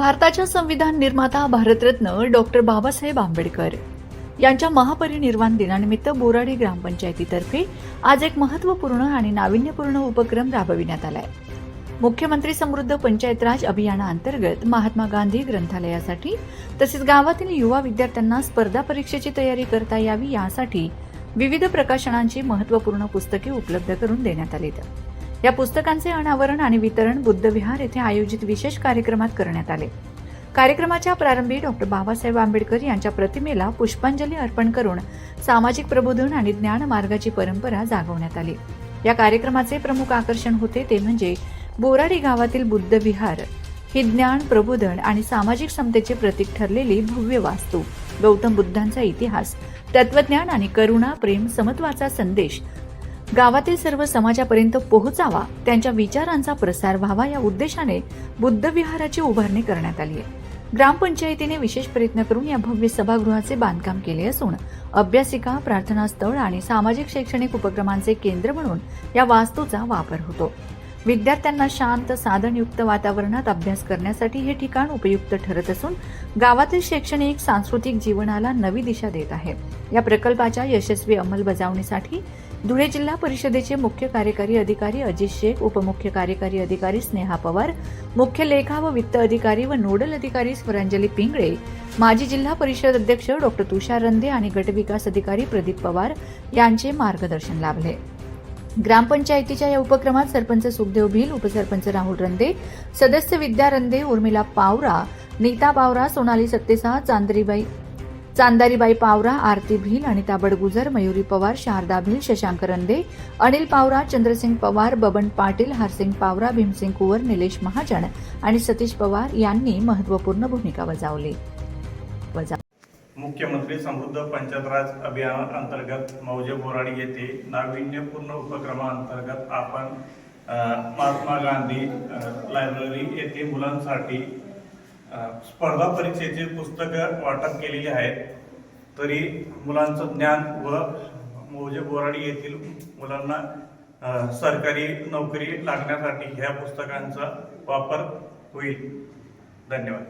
भारताच्या संविधान निर्माता भारतरत्न डॉक्टर बाबासाहेब आंबेडकर यांच्या महापरिनिर्वाण दिनानिमित्त बोराडी ग्रामपंचायतीतर्फे आज एक महत्त्वपूर्ण आणि नाविन्यपूर्ण उपक्रम राबविण्यात आलाय. मुख्यमंत्री समृद्ध पंचायत राज अभियानाअंतर्गत महात्मा गांधी ग्रंथालयासाठी तसेच गावातील युवा विद्यार्थ्यांना स्पर्धा परीक्षेची तयारी करता यावी यासाठी विविध प्रकाशनांची महत्त्वपूर्ण पुस्तके उपलब्ध करून देण्यात आलीत. या पुस्तकांचे अनावरण आणि वितरण बुद्धविहार येथे आयोजित विशेष कार्यक्रमात करण्यात आले. कार्यक्रमाच्या प्रारंभी डॉक्टर बाबासाहेब आंबेडकर यांच्या प्रतिमेला पुष्पांजली अर्पण करून सामाजिक प्रबोधन आणि ज्ञान मार्गाची परंपरा जागवण्यात आली. या कार्यक्रमाचे प्रमुख आकर्षण होते ते म्हणजे बोराडी गावातील बुद्ध विहार ही ज्ञान प्रबोधन आणि सामाजिक समतेचे प्रतीक ठरलेली भव्य वास्तू गौतम बुद्धांचा इतिहास तत्वज्ञान आणि करुणा प्रेम समत्वाचा संदेश गावातील सर्व समाजापर्यंत पोहोचावा त्यांच्या विचारांचा प्रसार व्हावा या उद्देशाने बुद्ध विहाराची उभारणी करण्यात आली आहे. ग्रामपंचायतीने विशेष प्रयत्न करून या भव्य सभागृहाचे बांधकाम केले असून अभ्यासिका प्रार्थना स्थळ आणि सामाजिक शैक्षणिक उपक्रमांचे केंद्र म्हणून या वास्तूचा वापर होतो. विद्यार्थ्यांना शांत साधनयुक्त वातावरणात अभ्यास करण्यासाठी हे ठिकाण उपयुक्त ठरत असून गावातील शैक्षणिक सांस्कृतिक जीवनाला नवी दिशा देत आहे. या प्रकल्पाच्या यशस्वी अंमलबजावणीसाठी धुळे जिल्हा परिषदेचे मुख्य कार्यकारी अधिकारी अजित शेख उपमुख्य कार्यकारी अधिकारी स्नेहा पवार मुख्य लेखा व वित्त अधिकारी व नोडल अधिकारी स्वरांजली पिंगळे माजी जिल्हा परिषद अध्यक्ष डॉक्टर तुषार रंदे आणि गटविकास अधिकारी प्रदीप पवार यांचे मार्गदर्शन लाभले. ग्रामपंचायतीच्या या उपक्रमात सरपंच सुखदेव भिल उपसरपंच राहुल रंदे सदस्य विद्या रंदे उर्मिला पावरा नीता पावरा सोनाली सत्तेसाह चांदरीबाई चांदारीबाई पावरा आरती भिल अनिता बडगुजर मयुरी पवार शारदा भिल शशांक रंदे अनिल पावरा चंद्रसिंग पवार बबन पाटील हरसिंग पावरा भीमसिंग कुवर निलेश महाजन आणि सतीश पवार यांनी महत्त्वपूर्ण भूमिका बजावली. मुख्यमंत्री समृद्ध पंचायतराज अभियान अंतर्गत मौजे बोराडी येथे नाविन्यपूर्ण उपक्रमाअंतर्गत आपण महात्मा गांधी लायब्ररी येथे मुलांसाठी स्पर्धा परीक्षेची पुस्तकं वाटप केलेली आहेत. तरी मुलांचं ज्ञान व मौजे बोराडी येथील मुलांना सरकारी नोकरी लागण्यासाठी ह्या पुस्तकांचा वापर होईल. धन्यवाद.